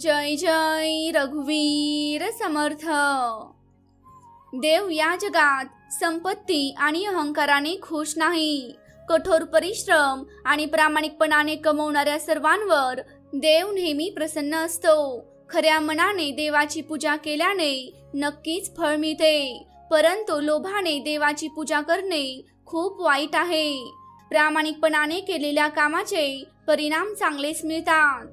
जय जय रघुवीर समर्थ. देव या जगात संपत्ती आणि अहंकाराने खुश नाही. कठोर परिश्रम आणि प्रामाणिकपणाने कमवणाऱ्या सर्वांवर देव नेहमी प्रसन्न असतो. खऱ्या मनाने देवाची पूजा केल्याने नक्कीच फळ मिळते परंतु लोभाने देवाची पूजा करणे खूप वाईट आहे. प्रामाणिकपणाने केलेल्या कामाचे परिणाम चांगलेच मिळतात.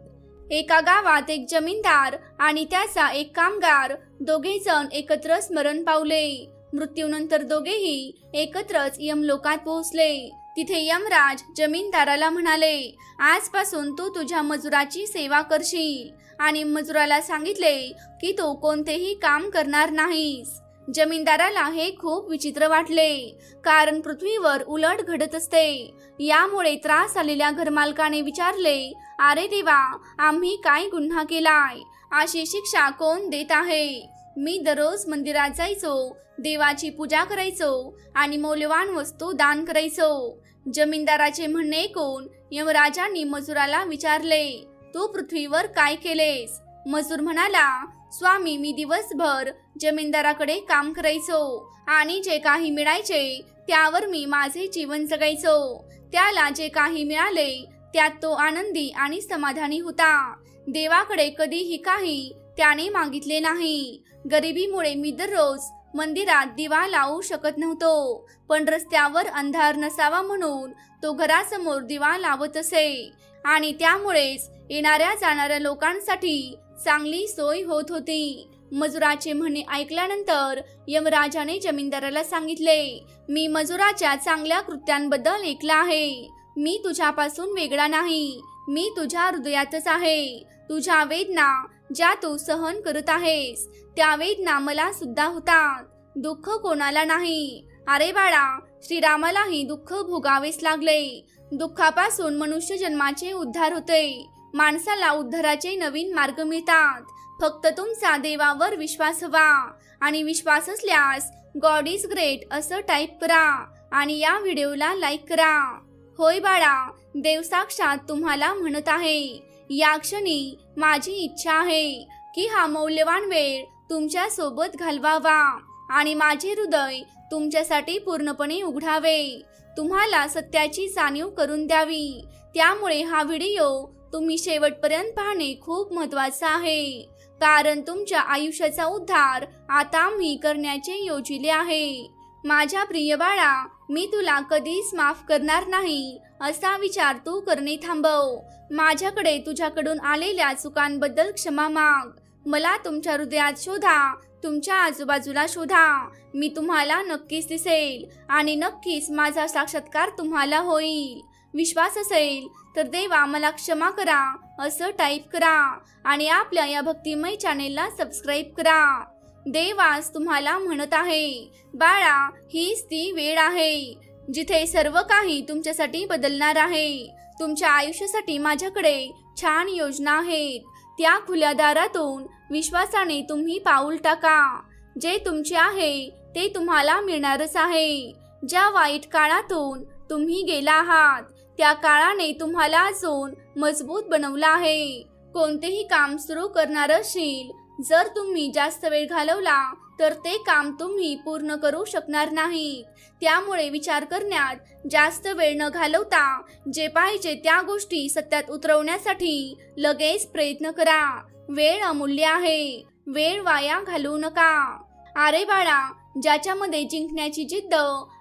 एका गावात एक जमीनदार आणि त्याचा एक कामगार दोघे जण एकत्र स्मरण पावले. मृत्यूनंतर दोघेही एकत्रच यमलोकात पोहोचले. तिथे यमराज जमीनदाराला म्हणाले आजपासून तू तुझ्या मजुराची सेवा करशील. आणि मजुराला सांगितले की तू कोणतेही काम करणार नाहीस. जमीनदाराला हे खूप विचित्र वाटले. कारण पृथ्वीवर उलट घडत असते. यामुळे त्रास आलेल्या घरमालकाने विचारले अरे देवा आम्ही काय गुन्हा केलाय? अशी शिक्षा कोण देत आहे? मी दररोज मंदिरात जायचो देवाची पूजा करायचो आणि मौल्यवान वस्तू दान करायचो. जमीनदाराचे म्हणणे ऐकून यमराजांनी मजुराला विचारले तू पृथ्वीवर काय केलेस? मजूर म्हणाला स्वामी मी दिवसभर जमीनदाराकडे काम करायचो आणि जे काही मिळायचे त्यावर मी माझे जीवन जगायचो. त्याला जे काही मिळाले त्यात तो आनंदी आणि समाधानी होता. देवाकडे कधीही काही त्याने मागितले नाही. गरिबीमुळे मी दररोज मंदिरात दिवा लावू शकत नव्हतो पण रस्त्यावर अंधार नसावा म्हणून तो घरासमोर दिवा लावत असे. आणि त्यामुळेच येणाऱ्या जाणाऱ्या लोकांसाठी चांगली सोय होत होती. मजुराचे म्हणे ऐकल्यानंतर यमराजाने जमीनदाराला सांगितले मी मजुराच्या चांगल्या कृत्यांबद्दल ऐकलं आहे. मी तुझ्यापासून वेगळा नाही. मी तुझ्या हृदयातच आहे. तुझ्या वेदना ज्या तू सहन करत आहेस त्या वेदना मला सुद्धा होतात. दुःख कोणाला नाही. अरे बाळा श्रीरामालाही दुःख भोगावेच लागले. दुःखापासून मनुष्य जन्माचे उद्धार होते. माणसाला उद्धाराचे नवीन मार्ग मिळतात. फक्त तुमचा देवावर विश्वास हवा आणि विश्वास असल्यास गॉड इज ग्रेट असं टाईप करा. आणि या व्हिडिओला लाईक करा. होय बाळा देव साक्षात तुम्हाला म्हणत आहे. या क्षणी माझी इच्छा आहे की हा मौल्यवान वेळ तुमच्यासोबत घालवावा. आणि माझे हृदय तुमच्यासाठी पूर्णपणे उघडावे. तुम्हाला सत्याची जाणीव करून द्यावी. त्यामुळे हा व्हिडिओ तुम्ही शेवटपर्यंत पाहणे खूप महत्वाचं आहे. कारण तुमच्या आयुष्याचा उद्धार आता मी करण्याचे योजिले आहे. माझ्या प्रिय बाळा मी तुला कधीच माफ करणार नाही असा विचार तू करणे थांबव. माझ्याकडे तुझ्याकडून आलेल्या चुकांबद्दल क्षमा माग. मला तुमच्या हृदयात शोधा तुमच्या आजूबाजूला शोधा. मी तुम्हाला नक्कीच दिसेल आणि नक्कीच माझा साक्षात्कार तुम्हाला होईल. विश्वास असेल तर देवा मला क्षमा करा असं टाईप करा आणि आपल्या या भक्तिमय चॅनेलला सबस्क्राईब करा. देवास तुम्हाला म्हणत आहे बाळा हीच ती वेळ आहे जिथे सर्व काही तुमच्यासाठी बदलणार आहे. तुमच्या आयुष्यासाठी माझ्याकडे छान योजना आहेत. त्या खुल्या दारातून विश्वासाने तुम्ही पाऊल टाका. जे तुमचे आहे ते तुम्हाला मिळणारच आहे. ज्या वाईट काळातून तुम्ही गेला आहात त्या काळाने तुम्हाला अजून मजबूत बनवलं आहे. कोणतेही काम सुरू करणार असशील जर तुम्ही जास्त वेळ घालवला तर ते काम तुम्ही पूर्ण करू शकणार नाही त्यामुळे विचार करण्यात जास्त वेळ न घालवता जे पाहिजे त्या गोष्टी सत्यात उतरवण्यासाठी लगेच प्रयत्न करा. वेळ अमूल्य आहे. वेळ वाया घालवू नका. अरे बाळा ज्याच्यामध्ये जिंकण्याची जिद्द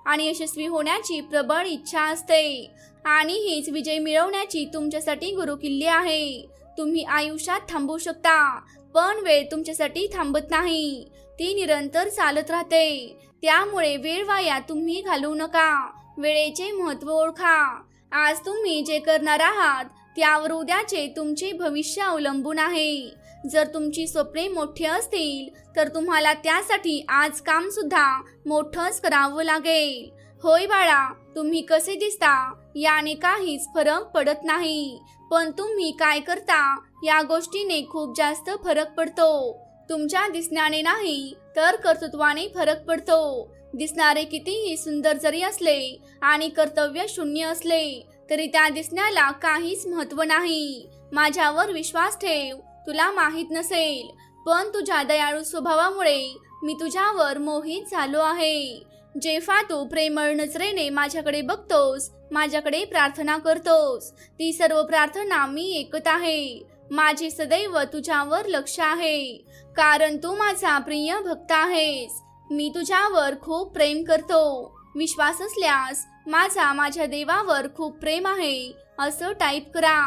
आणि यशस्वी होण्याची प्रबळ इच्छा असते आणि हीच विजय मिळवण्याची तुमच्यासाठी गुरुकिल्ली आहे. तुम्ही आयुष्यात थांबू शकता पण वेळ तुमच्यासाठी थांबत नाही. ती निरंतर चालत राहते. त्यामुळे वेळ वाया तुम्ही घालवू नका. वेळेचे महत्त्व ओळखा. आज तुम्ही जे करणार आहात त्यावर उद्याचे तुमचे भविष्य अवलंबून आहे. जर तुमची स्वप्ने मोठी असतील तर तुम्हाला त्यासाठी आज काम सुद्धा मोठंच करावं लागेल. होय बाळा तुम्ही कसे दिसता? याने काहीच फरक पडत नाही. पण तुम्ही काय करता या गोष्टीने खूप जास्त फरक पडतो. तुमच्या दिसण्याने नाही तर कर्तृत्वाने फरक पडतो. दिसणारे कितीही सुंदर जरी असले आणि कर्तव्य शून्य असले तरी त्या दिसण्याला काहीच महत्त्व नाही. माझ्यावर विश्वास ठेव तुला माहीत नसेल पण तुझ्या दयाळू स्वभावामुळे मी तुझ्यावर मोहित झालो आहे. जेव्हा तू प्रेमळ नजरेने माझ्याकडे बघतोस माझ्याकडे प्रार्थना करतोस ती सर्व प्रार्थना मी ऐकत आहे. माझे सदैव तुझ्यावर लक्ष आहे. कारण तू माझा प्रिय भक्त आहेस. मी तुझ्यावर खूप प्रेम करतो. विश्वास असल्यास माझा माझ्या देवावर खूप प्रेम आहे असं टाईप करा.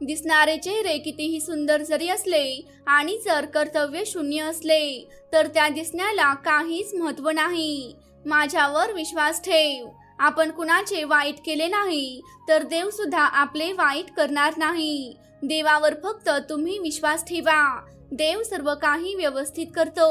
दिसणारे चेहरे कितीही सुंदर जरी असले आणि जर कर्तव्य शून्य असले तर त्या दिसण्याला काहीच महत्त्व नाही. माझ्यावर विश्वास ठेव. आपण कुणाचे वाईट केले नाही तर देव सुद्धा आपले वाईट करणार नाही. देवावर फक्त तुम्ही विश्वास ठेवा. देव सर्व काही व्यवस्थित करतो.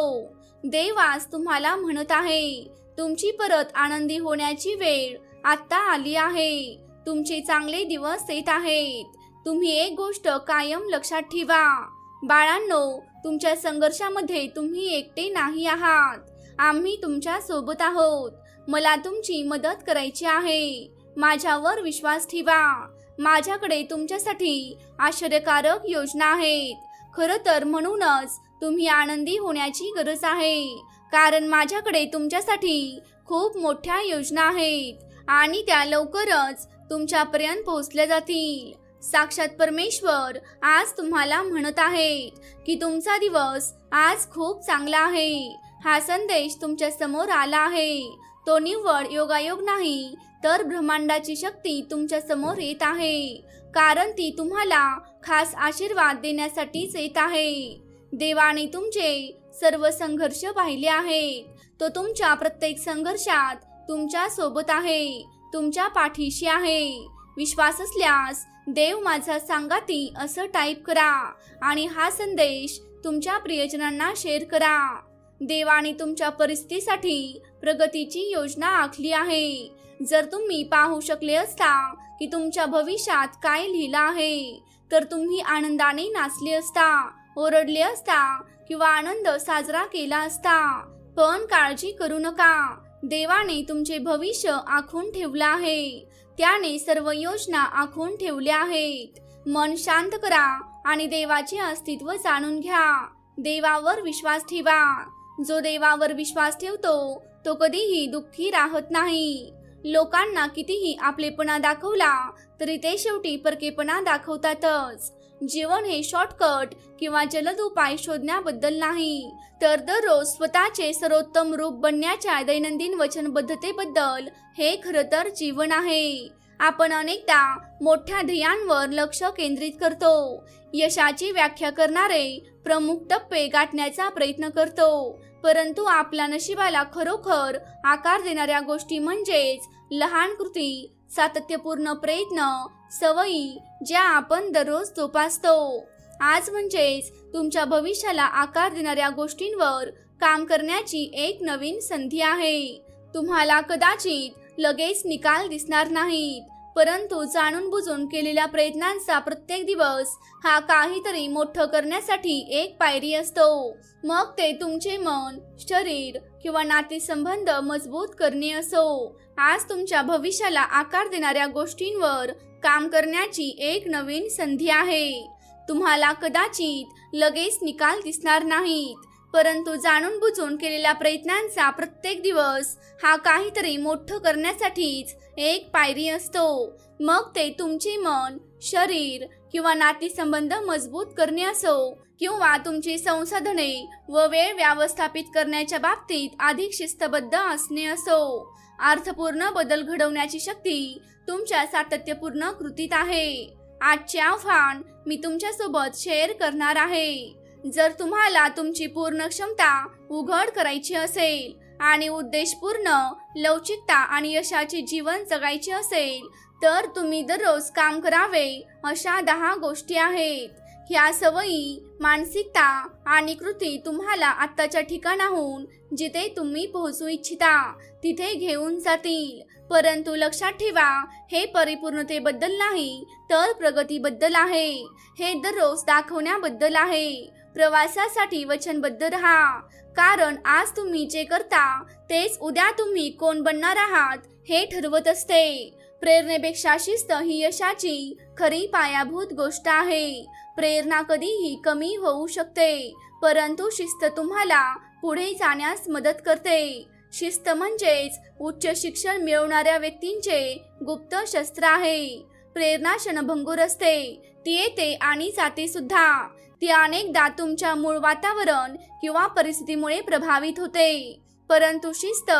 देव आज तुम्हाला म्हणत आहे तुमची परत आनंदी होण्याची वेळ आता आली आहे. तुमचे चांगले दिवस येत आहेत. तुम्ही एक गोष्ट कायम लक्षात ठेवा. बाळांनो तुमच्या संघर्षामध्ये तुम्ही एकटे नाही आहात. आम्ही तुमच्यासोबत आहोत. मला तुमची मदत करायची आहे. माझ्यावर विश्वास ठेवा. माझ्याकडे तुमच्यासाठी आश्चर्यकारक योजना आहेत. खरं तर म्हणूनच तुम्ही आनंदी होण्याची गरज आहे. कारण माझ्याकडे तुमच्यासाठी खूप मोठ्या योजना आहेत आणि त्या लवकरच तुमच्यापर्यंत पोहोचल्या जातील. साक्षात परमेश्वर आज तुम्हाला म्हणत आहेत की तुमचा दिवस आज खूप चांगला आहे. हा संदेश तुमच्यासमोर आला आहे. तो निव्वळ योगायोग नाही तर ब्रह्मांडाची शक्ती तुमच्यासमोर येत आहे. कारण ती तुम्हाला खास आशीर्वाद देण्यासाठीच येत आहे. देवाने तुमचे सर्व संघर्ष पाहिले आहेत. तो तुमच्या प्रत्येक संघर्षात तुमच्यासोबत आहे तुमच्या पाठीशी आहे. विश्वास असल्यास देव माझा सांगाती असं टाईप करा आणि हा संदेश तुमच्या प्रियजनांना शेअर करा. देवाने तुमच्या परिस्थितीसाठी प्रगतीची योजना आखली आहे. जर तुम्ही पाहू शकले असता की तुमच्या भविष्यात काय लिहिलं आहे तर तुम्ही आनंदाने नाचले असता ओरडले असता किंवा आनंद साजरा केला असता. पण काळजी करू नका. देवाने तुमचे भविष्य आखून ठेवलं आहे. त्याने सर्व योजना आखून ठेवल्या आहेत. मन शांत करा आणि देवाचे अस्तित्व जाणून घ्या. देवावर विश्वास ठेवा. जो देवावर विश्वास ठेवतो तो कधीही दुःखी राहत नाही. लोकांना कितीही आपलेपणा दाखवला तरी ते शेवटी परकेपणा दाखवतातच. जीवन हे शॉर्टकट किंवा जलद उपाय शोधण्याबद्दल नाही तर दररोज स्वतःचे सर्वोत्तम रूप बनण्याच्या दैनंदिन वचनबद्धतेबद्दल हे खरं तर जीवन आहे. आपण अनेकदा मोठ्या ध्येयांवर लक्ष केंद्रित करतो. यशाची व्याख्या करणारे प्रमुख टप्पे गाठण्याचा प्रयत्न करतो. परंतु आपल्या नशिबाला खरोखर आकार देणाऱ्या गोष्टी म्हणजेच लहान कृती सातत्यपूर्ण प्रयत्न सवयी ज्या आपण दररोज जोपासतो. आज म्हणजेच तुमच्या भविष्याला आकार देणाऱ्या गोष्टींवर काम करण्याची एक नवीन संधी आहे. तुम्हाला कदाचित लगेच निकाल दिसणार नाहीत. परंतु जाणून बुजून केलेल्या प्रयत्नांचा प्रत्येक दिवस हा काहीतरी मोठं करण्यासाठी एक पायरी असतो. मग ते तुमचे मन शरीर किंवा नातेसंबंध मजबूत करणे असो. आज तुमच्या भविष्याला आकार देणाऱ्या गोष्टींवर काम करण्याची एक नवीन संधी आहे. तुम्हाला कदाचित लगेच निकाल दिसणार नाहीत. परंतु जाणून बुजून केलेल्या प्रयत्नांचा प्रत्येक दिवस हा काहीतरी मोठं करण्यासाठीच एक पायरी असतो. मग ते तुमचे मन शरीर किंवा नातेसंबंध मजबूत करणे असो किंवा तुमची संसाधने व वेळ व्यवस्थापित करण्याच्या बाबतीत अधिक शिस्तबद्ध असणे असो. अर्थपूर्ण बदल घडवण्याची शक्ती तुमच्या सातत्यपूर्ण कृतीत आहे. आजचे आव्हान मी तुमच्यासोबत शेअर करणार आहे. जर तुम्हाला तुमची पूर्ण क्षमता उघड करायची असेल आणि उद्देशपूर्ण लवचिकता आणि यशाचे जीवन जगायचे असेल तर तुम्ही दररोज काम करावे अशा दहा गोष्टी आहेत. ह्या सवयी मानसिकता आणि कृती तुम्हाला आत्ताच्या ठिकाणाहून जिथे तुम्ही पोहोचू इच्छिता तिथे घेऊन जातील. परंतु लक्षात ठेवा हे परिपूर्णतेबद्दल नाही तर प्रगतीबद्दल आहे. हे दररोज दाखवण्याबद्दल आहे. प्रवासासाठी वचनबद्ध राहा. कारण आज तुम्ही जे करता तेच उद्या तुम्ही कोण बनणार आहात हे ठरवत असते. प्रेरणेपेक्षा शिस्त ही यशाची खरी पायाभूत गोष्ट आहे. प्रेरणा कधीही कमी होऊ शकते परंतु शिस्त तुम्हाला पुढे जाण्यास मदत करते. शिस्त म्हणजेच उच्च शिक्षण मिळवणाऱ्या व्यक्तींचे गुप्त शस्त्र आहे. प्रेरणा क्षणभंगूर असते ती येते आणि जाते सुद्धा ती अनेकदा तुमच्या मूळ वातावरण किंवा परिस्थितीमुळे प्रभावित होते. परंतु शिस्त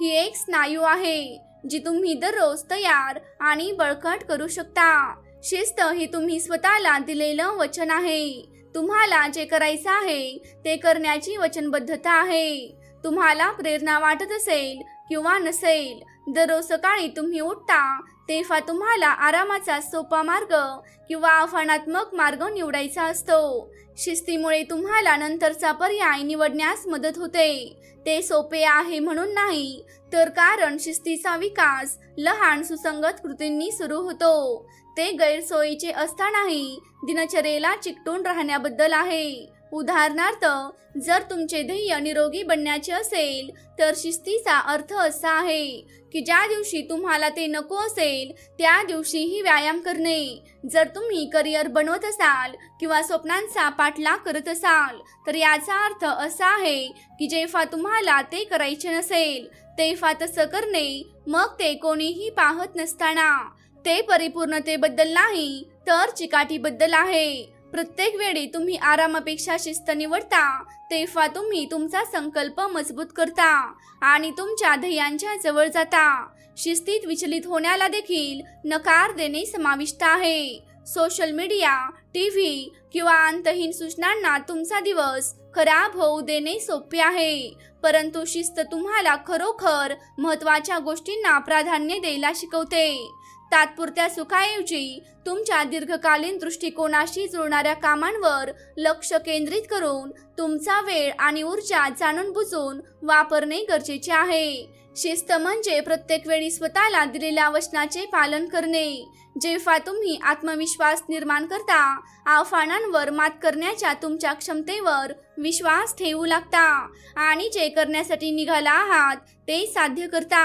ही एक स्नायू आहे जी तुम्ही दररोज तयार आणि बळकट करू शकता. शिस्त ही तुम्ही स्वतःला दिलेलं वचन आहे. तुम्हाला जे करायचं आहे ते करण्याची वचनबद्धता आहे. तुम्हाला प्रेरणा वाटत असेल किंवा नसेल. दररोज सकाळी तुम्ही उठता तेव्हा तुम्हाला आरामाचा सोपा मार्ग किंवा आव्हानात्मक मार्ग निवडायचा असतो. शिस्तीमुळे तुम्हाला नंतरचा पर्याय निवडण्यास मदत होते. ते सोपे आहे म्हणून नाही तर कारण शिस्तीचा विकास लहान सुसंगत कृतींनी सुरू होतो. ते गैरसोयीचे असतानाही दिनचर्येला चिकटून राहण्याबद्दल आहे. उदाहरणार्थ जर तुमचे ध्येय निरोगी बनण्याचे असेल तर शिस्तीचा अर्थ असा आहे की ज्या दिवशी तुम्हाला ते नको असेल त्या दिवशीही व्यायाम करणे. जर तुम्ही करिअर बनवत असाल किंवा स्वप्नांचा पाठलाग करत असाल तर याचा अर्थ असा आहे की जेव्हा तुम्हाला ते करायचे नसेल तेव्हा तसं करणे मग ते कोणीही पाहत नसताना. ते परिपूर्णतेबद्दल नाही तर चिकाटीबद्दल आहे. प्रत्येक वेळी तुम्ही आरामापेक्षा शिस्त निवडता तेव्हा तुम्ही तुमचा संकल्प मजबूत करता आणि तुमच्या ध्येयांच्या जवळ जाता. शिस्तीत विचलित होण्याला देखील नकार देणे समाविष्ट आहे. सोशल मीडिया टी व्ही किंवा अंतहीन सूचनांना तुमचा दिवस खराब होऊ देणे सोपे आहे. परंतु शिस्त तुम्हाला खरोखर महत्त्वाच्या गोष्टींना प्राधान्य द्यायला शिकवते. तात्पुरत्या सुखाऐवजी तुमच्या दीर्घकालीन दृष्टिकोनाशी जुळणाऱ्या कामांवर लक्ष केंद्रित करून तुमचा वेळ आणि ऊर्जा जाणून बुजून वापरणे गरजेचे आहे. शिस्त म्हणजे प्रत्येक वेळी स्वतःला दिलेल्या वचनाचे पालन करणे जेव्हा तुम्ही आत्मविश्वास निर्माण करता आव्हानांवर मात करण्याच्या तुमच्या क्षमतेवर विश्वास ठेवू लागता आणि जे करण्यासाठी निघाला आहात ते साध्य करता.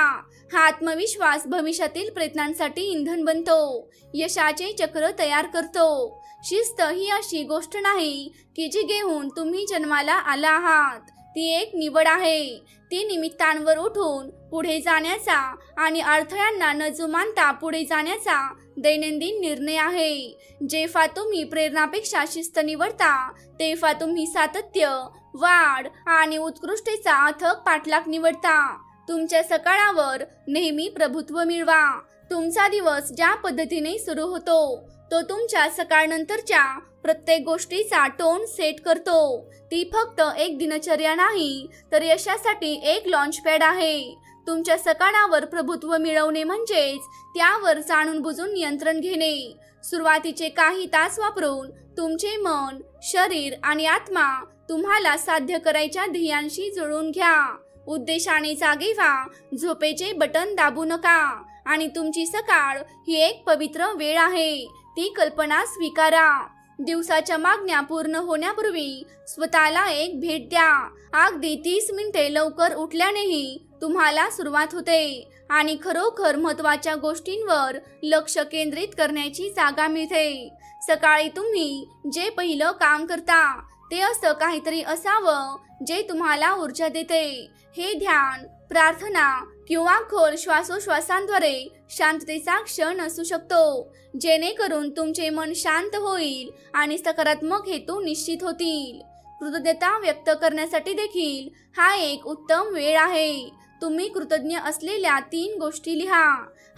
हा आत्मविश्वास भविष्यातील प्रयत्नांसाठी इंधन बनतो. यशाचे चक्र तयार करतो. शिस्त ही अशी गोष्ट नाही की जी घेऊन तुम्ही जन्माला आला आहात. ती एक निवड आहे. ती निमित्तांवर उठून पुढे जाण्याचा आणि अडथळ्यांना न जुमानता पुढे जाण्याचा दैनंदिन निर्णय आहे. जेव्हा तुम्ही प्रेरणापेक्षा शिस्त निवडता तेव्हा तुम्ही सातत्य वाढ आणि उत्कृष्टेचा अथक पाठलाग निवडता. तुमच्या सकाळावर नेहमी प्रभुत्व मिळवा. तुमचा दिवस ज्या पद्धतीने सुरू होतो तो तुमच्या सकाळनंतरच्या प्रत्येक गोष्टीचा टोन सेट करतो. ती फक्त एक दिनचर्या नाही तर यशासाठी एक लॉन्च पॅड आहे. तुमच्या सकाळावर प्रभुत्व मिळवणे म्हणजेच त्यावर जाणून बुजून नियंत्रण घेणे. सुरुवातीचे काही तास वापरून तुमचे मन शरीर आणि आत्मा तुम्हाला साध्य करायच्या ध्येयांशी जुळून घ्या. उद्देशाने जागे व्हा. झोपेचे बटन दाबू नका. आणि तुमची सकाळ ही एक पवित्र वेळ आहे. ती कल्पना स्वीकारा. दिवसाच्या मागण्या पूर्ण होण्यापूर्वी स्वतःला एक भेट द्या. अगदी तीस मिनिटे लवकर उठल्यानेही तुम्हाला सुरुवात होते. आणि खरोखर महत्त्वाच्या गोष्टींवर लक्ष केंद्रित करण्याची जागा मिळते. सकाळी तुम्ही जे पहिलं काम करता ते असं काहीतरी असावं जे तुम्हाला ऊर्जा देते. हे ध्यान प्रार्थना किंवा खोल श्वासोश्वासांद्वारे शांततेचा क्षण असू शकतो जेणेकरून तुमचे मन शांत होईल आणि सकारात्मक हेतू निश्चित होतील. कृतज्ञता व्यक्त करण्यासाठी देखील हा एक उत्तम वेळ आहे. तुम्ही कृतज्ञ असलेल्या तीन गोष्टी लिहा.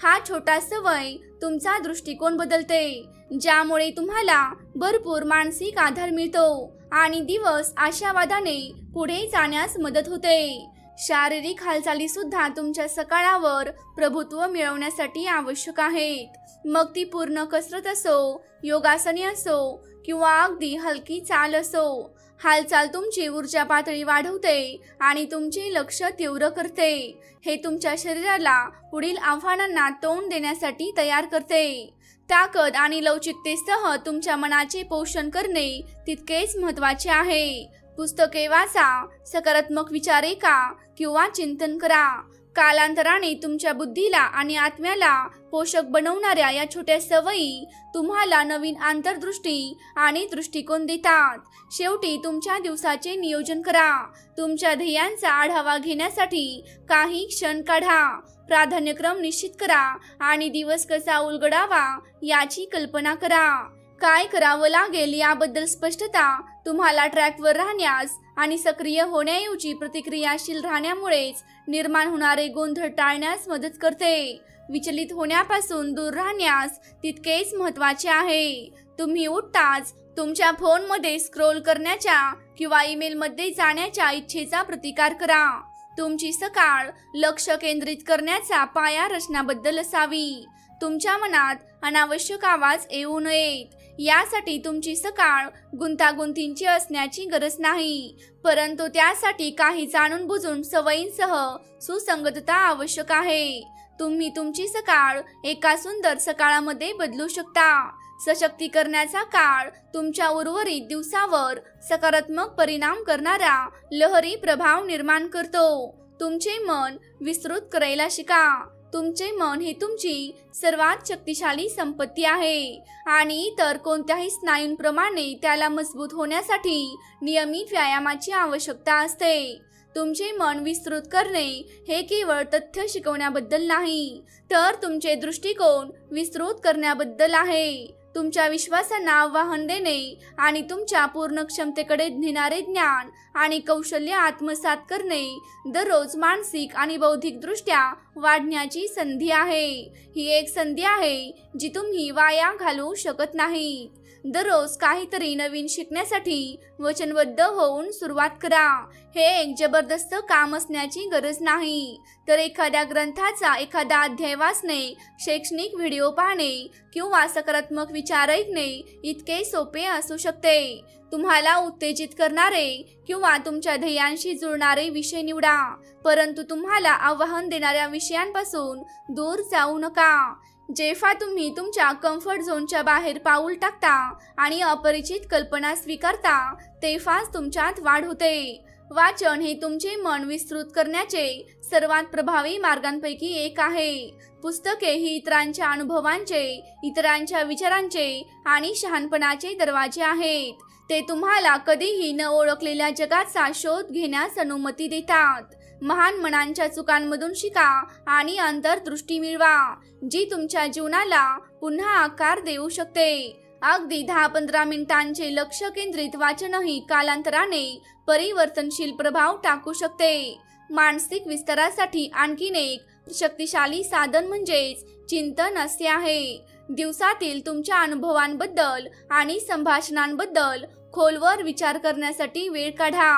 हा छोटा सवय तुमचा दृष्टिकोन बदलते ज्यामुळे तुम्हाला भरपूर मानसिक आधार मिळतो आणि दिवस आशावादाने पुढे जाण्यास मदत होते. शारीरिक हालचाली सुद्धा तुमच्या सकाळावर प्रभुत्व मिळवण्यासाठी आवश्यक आहेत. मग ती पूर्ण कसरत असो योगासने असो किंवा अगदी हलकी चाल असो हालचाल तुमची ऊर्जा पातळी वाढवते आणि तुमचे लक्ष तीव्र करते. हे तुमच्या शरीराला पुढील आव्हानांना तोंड देण्यासाठी तयार करते. ताकद आणि लवचिकतेसह तुमच्या मनाचे पोषण करणे तितकेच महत्त्वाचे आहे. पुस्तके वाचा सकारात्मक विचार ऐका किंवा चिंतन करा. कालांतराने तुमच्या बुद्धीला आणि आत्म्याला पोषक बनवणाऱ्या या छोट्या सवयी तुम्हाला नवीन आंतरदृष्टी आणि दृष्टिकोन देतात. शेवटी तुमच्या दिवसाचे नियोजन करा. तुमच्या ध्येयांचा आढावा घेण्यासाठी काही क्षण काढा. प्राधान्यक्रम निश्चित करा आणि दिवस कसा उलगडावा याची कल्पना करा. काय करावं लागेल याबद्दल स्पष्टता तुम्हाला ट्रॅकवर राहण्यास आणि सक्रिय होण्याऐवजी प्रतिक्रियाशील राहण्यामुळेच निर्माण होणारे गोंधळ टाळण्यास मदत करते. विचलित होण्यापासून दूर राहण्यास तितकेच महत्त्वाचे आहे. तुम्ही उठताच तुमच्या फोनमध्ये स्क्रोल करण्याच्या किंवा ईमेलमध्ये जाण्याच्या इच्छेचा प्रतिकार करा. तुमची सकाळ लक्ष केंद्रित करण्याचा पाया रचनाबद्दल असावी. तुमच्या मनात अनावश्यक आवाज येऊ नयेत. यासाठी तुमची सकाळ गुंतागुंतींची असण्याची गरज नाही. परंतु त्यासाठी काही जाणून बुजून सवयींसह सुसंगतता आवश्यक आहे. तुम्ही तुमची सकाळ एका सुंदर सकाळामध्ये बदलू शकता. सशक्तीकरणाचा काळ तुमच्या उर्वरित दिवसावर सकारात्मक परिणाम करणारा लहरी प्रभाव निर्माण करतो. तुमचे मन विस्तृत करायला शिका. तुमचे मन हे तुमची सर्वात शक्तिशाली संपत्ती आहे. आणि इतर कोणत्याही स्नायूंप्रमाणे त्याला मजबूत होण्यासाठी नियमित व्यायामाची आवश्यकता असते. तुमचे मन विस्तृत करणे हे केवळ तथ्य शिकवण्याबद्दल नाही तर तुमचे दृष्टिकोन विस्तृत करण्याबद्दल आहे. तुमच्या विश्वासांना आव्हान देणे आणि तुमच्या पूर्ण क्षमतेकडे नेणारे ज्ञान आणि कौशल्य आत्मसात करणे दररोज मानसिक आणि बौद्धिकदृष्ट्या वाढण्याची संधी आहे. ही एक संधी आहे जी तुम्ही वाया घालवू शकत नाही. दररोज काहीतरी नवीन शिकण्यासाठी वचनबद्ध होऊन सुरुवात करा. हे एक जबरदस्त काम असण्याची गरज नाही. तर एखाद्या ग्रंथाचा एखादा अध्याय वाचणे शैक्षणिक व्हिडिओ पाहणे किंवा सकारात्मक विचार ऐकणे इतके सोपे असू शकते. तुम्हाला उत्तेजित करणारे किंवा तुमच्या ध्येयांशी जुळणारे विषय निवडा. परंतु तुम्हाला आव्हान देणाऱ्या विषयांपासून दूर जाऊ नका. जेव्हा तुम्ही तुमच्या कम्फर्ट झोनच्या बाहेर पाऊल टाकता आणि अपरिचित कल्पना स्वीकारता तेव्हाच तुमच्यात वाढ होते. वाचन हे तुमचे मन विस्तृत करण्याचे सर्वात प्रभावी मार्गांपैकी एक आहे. पुस्तके ही इतरांच्या अनुभवांचे इतरांच्या विचारांचे आणि शहाणपणाचे दरवाजे आहेत. ते तुम्हाला कधीही न ओळखलेल्या जगाचा शोध घेण्यास अनुमती देतात. महान मनांच्या चुकांमधून शिका आणि अंतर्दृष्टी मिळवा जी तुमच्या जीवनाला पुन्हा आकार देऊ शकते. अगदी दहा पंधरा मिनिटांचे लक्ष केंद्रित वाचनही कालांतराने परिवर्तनशील प्रभाव टाकू शकते. मानसिक विस्तारासाठी आणखीन एक शक्तिशाली साधन म्हणजेच चिंतन असे आहे. दिवसातील तुमच्या अनुभवांबद्दल आणि संभाषणांबद्दल खोलवर विचार करण्यासाठी वेळ काढा.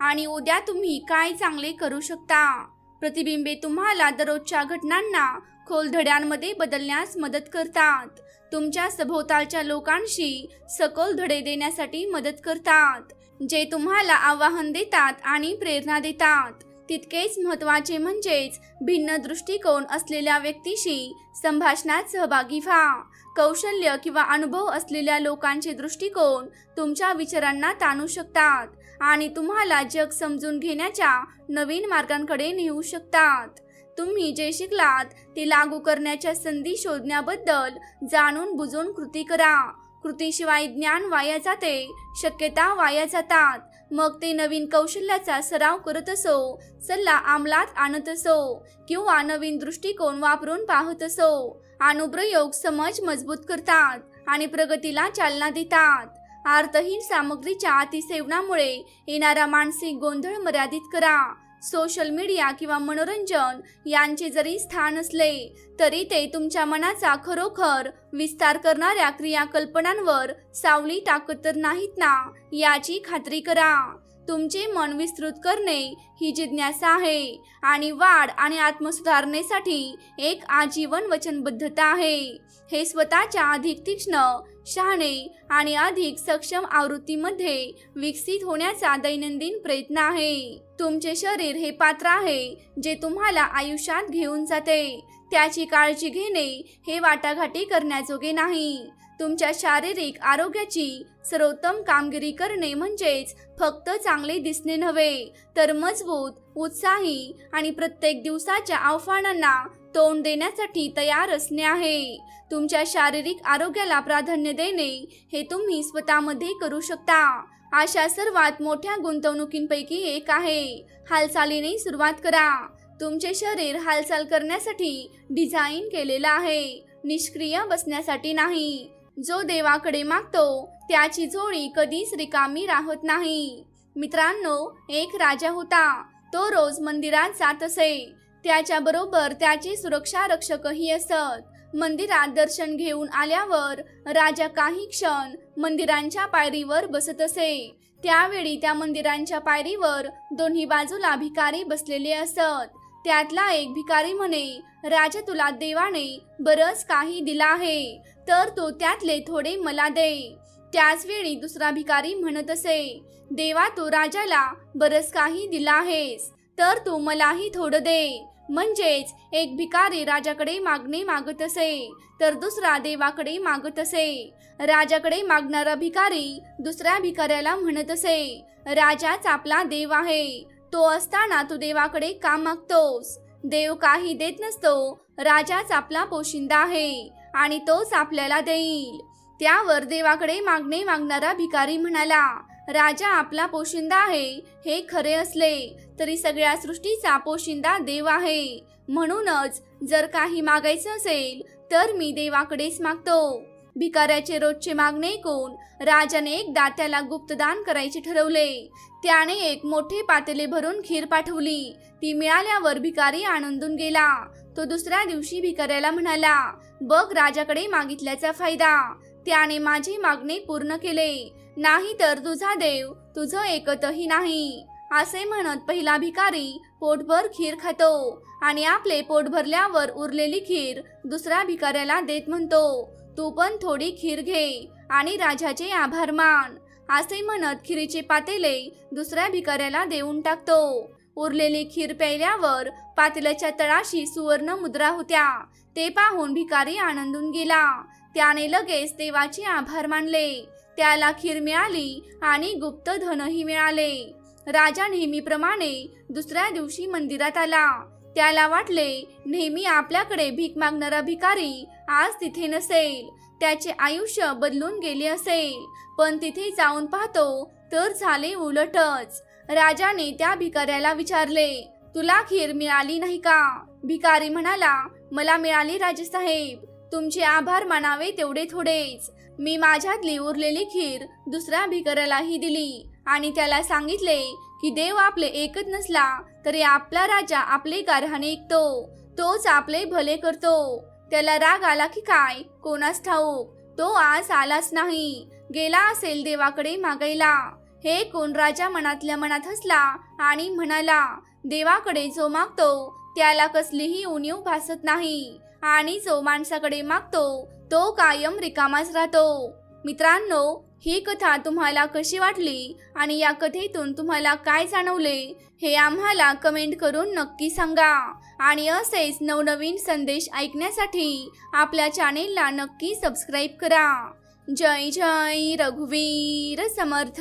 आणि उद्या तुम्ही काय चांगले करू शकता? प्रतिबिंबे तुम्हाला दररोजच्या घटनांना खोल धड्यांमध्ये बदलण्यास मदत करतात. तुमच्या सभोवतालच्या लोकांशी सखोल धडे देण्यासाठी मदत करतात जे तुम्हाला आवाहन देतात आणि प्रेरणा देतात. तितकेच महत्त्वाचे म्हणजेच भिन्न दृष्टिकोन असलेल्या व्यक्तीशी संभाषणात सहभागी व्हा. कौशल्य किंवा अनुभव असलेल्या लोकांचे दृष्टिकोन तुमच्या विचारांना ताणू शकतात. आणि तुम्हाला जग समजून घेण्याच्या नवीन मार्गांकडे नेऊ शकतात. तुम्ही जे शिकलात ते लागू करण्याच्या संधी शोधण्याबद्दल जाणून बुजून कृती करा. कृतीशिवाय ज्ञान वाया जाते शक्यता वाया जातात. मग ते नवीन कौशल्याचा सराव करत असो सल्ला अंमलात आणत असो किंवा नवीन दृष्टिकोन वापरून पाहत असो. अनुप्रयोग समज मजबूत करतात आणि प्रगतीला चालना देतात. अर्थहीन सामग्रीच्या अतिसेवनामुळे येणारा मानसिक गोंधळ मर्यादित करा. सोशल मीडिया किंवा मनोरंजन यांचे जरी स्थान असले तरी ते तुमच्या मनाचा खरोखर विस्तार करणाऱ्या क्रियाकल्पनांवर सावली टाकत तर नाहीत ना? याची खात्री करा. तुमचे मन विस्तृत करणे ही जिज्ञासा आहे आणि वाढ आणि आत्मसुधारणेसाठी एक आजीवन वचनबद्धता आहे. हे स्वतःच्या अधिक तीक्ष्ण शहाणे आणि अधिक सक्षम आवृत्तीमध्ये विकसित होण्याचा दैनंदिन प्रयत्न आहे. तुमचे शरीर हे पात्र आहे जे तुम्हाला आयुष्यात घेऊन जाते. त्याची काळजी घेणे हे वाटाघाटी करण्याजोगे नाही. तुमच्या शारीरिक आरोग्याची सर्वोत्तम कामगिरी करणे म्हणजेच फक्त चांगले दिसणे नव्हे तर मजबूत उत्साही आणि प्रत्येक दिवसाच्या आव्हानांना तोंड देण्यासाठी तयार असणे आहे. तुमच्या शारीरिक आरोग्याला प्राधान्य देणे हे तुम्ही स्वतःमध्ये करू शकता. अशा सर्वात मोठ्या गुंतवणुकींपैकी एक आहे. हालचालीने सुरुवात करा. तुमचे शरीर हालचाल करण्यासाठी डिझाईन केलेलं आहे. निष्क्रिय बसण्यासाठी नाही. जो देवाकडे मागतो त्याची जोडी कधीच रिकामी राहत नाही. मित्रांनो एक राजा होता. तो रोज मंदिरात जात असे. त्याच्या बरोबर त्याचे सुरक्षा रक्षकही असत. मंदिरात दर्शन घेऊन आल्यावर राजा काही क्षण मंदिरांच्या पायरीवर बसत असे. त्यावेळी त्या मंदिरांच्या पायरीवर दोन्ही बाजूला भिकारी बसलेले असत. त्यातला एक भिकारी म्हणे राजा तुला देवाने बरंच काही दिला आहे तर तो त्यातले थोडे मला दे. त्याच वेळी दुसरा भिकारी म्हणत असे देवा तू राजाला बरंच काही दिला आहेस तर तू मलाही थोडं दे. म्हणजेच एक भिकारी राजाकडे मागणे मागत असे तर दुसरा देवाकडे मागत असे. राजाकडे मागणारा भिकारी दुसऱ्या भिकाऱ्याला म्हणत असे राजाच आपला देव आहे तो असताना तू देवाकडे का मागतोस. देव काही देत नसतो. राजाच आपला पोशिंदा आहे आणि तोच आपल्याला देईल. त्यावर देवाकडे मागणे मागणारा भिकारी म्हणाला राजा आपला पोशिंदा आहे हे खरे असले तरी सगळ्या सृष्टीचा पोशिंदा देव आहे. म्हणूनच जर काही मागायचं असेल तर मी देवाकडेच मागतो. भिकाऱ्याचे रोजचे मागणे ऐकून राजाने एकदा त्याला गुप्तदान करायचे ठरवले. त्याने एक मोठे पातेले भरून खीर पाठवली. ती मिळाल्यावर भिकारी आनंदून गेला. तो दुसऱ्या दिवशी भिकाऱ्याला म्हणाला बघ राजाकडे मागितल्याचा फायदा. त्याने माझे मागणे पूर्ण केले. नाही तर तुझा देव तुझं ऐकतही नाही. असे म्हणत पहिला भिकारी पोटभर खीर खातो आणि आपले पोट भरल्यावर उरलेली खीर दुसऱ्या भिकाऱ्याला देत म्हणतो. तू पण थोडी खीर घे आणि राजाचे आभार मान. असे म्हणत खिरीचे पातेले दुसऱ्या भिकाऱ्याला देऊन टाकतो. उरलेली खीर प्यायल्यावर पातेल्याच्या तळाशी सुवर्ण मुद्रा होत्या. ते पाहून भिकारी आनंदून गेला. त्याने लगेच देवाचे आभार मानले. त्याला खीर मिळाली आणि गुप्त धनही मिळाले. राजा नेहमीप्रमाणे दुसऱ्या दिवशी मंदिरात आला. त्याला वाटले नेहमी आपल्याकडे भीक मागणारा भिकारी आज तिथे नसेल. त्याचे आयुष्य बदलून गेले असेल. पण तिथे जाऊन पाहतो तर झाले उलटच. राजाने त्या भिकाऱ्याला विचारले तुला खीर मिळाली नाही का? भिकारी म्हणाला मला मिळाली राजेसाहेब. तुमचे आभार मानावे तेवढे थोडेच. मी माझ्यातली उरलेली खीर दुसऱ्या भिकाऱ्यालाही दिली आणि त्याला सांगितले की देव आपले एकच नसला तरी आपला राजा आपले गारहाणे ऐकतो. तोच आपले भले करतो. त्याला राग आला की काय? कोणास ठाऊक? तो आज आलाच नाही. गेला असेल देवाकडे मागायला. हे कोण राजा मनातल्या मनात हसला आणि म्हणाला देवाकडे जो मागतो त्याला कसलीही उणीव भासत नाही. आणि जो माणसाकडे मागतो तो कायम रिकामाच राहतो. मित्रांनो ही कथा तुम्हाला कशी वाटली आणि या कथेतून तुम्हाला काय जाणवले हे आम्हाला कमेंट करून नक्की सांगा. आणि असेच नवनवीन संदेश ऐकण्यासाठी आपल्या चॅनेलला नक्की सबस्क्राईब करा. जय जय रघुवीर समर्थ!